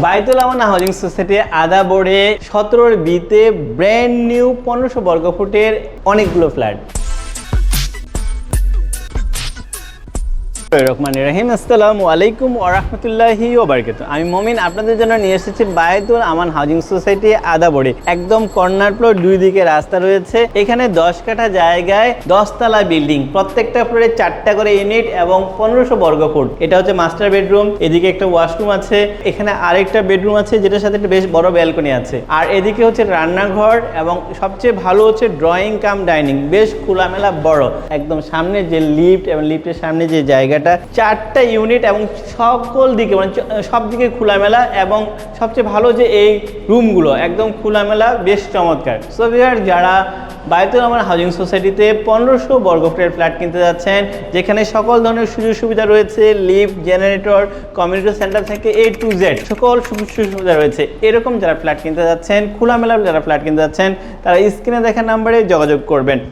বাইতুল আমান housing society আদা বোর্ডে সতেরোর বিতে ব্র্যান্ড নিউ পনেরোশো বর্গ ফুটের অনেকগুলো ফ্ল্যাট। রহমান রহিম, আসসালামু আলাইকুম ওরহমতুল্লাহি ওবরকাত আমি মমিন, আপনাদের জন্য নিয়ে এসেছি বায়তুল আমান হাউজিং সোসাইটি আদাবড়ি। একদম কর্নার ফ্লোর দুই দিকে রাস্তা রয়েছে। এখানে দশ কাঠা জায়গায় দশতলা বিল্ডিং। প্রত্যেকটা ফ্লোরে চারটা করে ইউনিট এবং পনেরোশো বর্গ ফুট। এটা হচ্ছে মাস্টার বেডরুম। এদিকে একটা ওয়াশরুম আছে। এখানে আরেকটা বেডরুম আছে যেটার সাথে একটা বেশ বড় ব্যালকনি আছে। আর এদিকে হচ্ছে রান্নাঘর এবং সবচেয়ে ভালো হচ্ছে ড্রয়িং কাম ডাইনিং। বেশ খোলামেলা বড়। একদম সামনে যে লিফট এবং লিফটের সামনে যে জায়গাটা চারটা ইউনিট এবং সকল দিকে মানে সব দিকে খোলামেলা এবং সবচেয়ে ভালো যে এই রুমগুলো একদম খোলামেলা, বেশ চমৎকার। সো ভিউয়ার যারা বায়তুল আমার হাউজিং সোসাইটিতে পনেরোশো বর্গ ফুটের ফ্ল্যাট কিনতে যাচ্ছেন, যেখানে সকল ধরনের সুযোগ সুবিধা রয়েছে লিফট জেনারেটর কমিউনিটি সেন্টার থেকে এ টু জেড সকল সুযোগ সুবিধা রয়েছে। এরকম যারা ফ্ল্যাট কিনতে যাচ্ছেন, খোলামেলা যারা ফ্ল্যাট কিনতে যাচ্ছেন, তারা স্ক্রিনে দেখা নাম্বারে যোগাযোগ করবেন।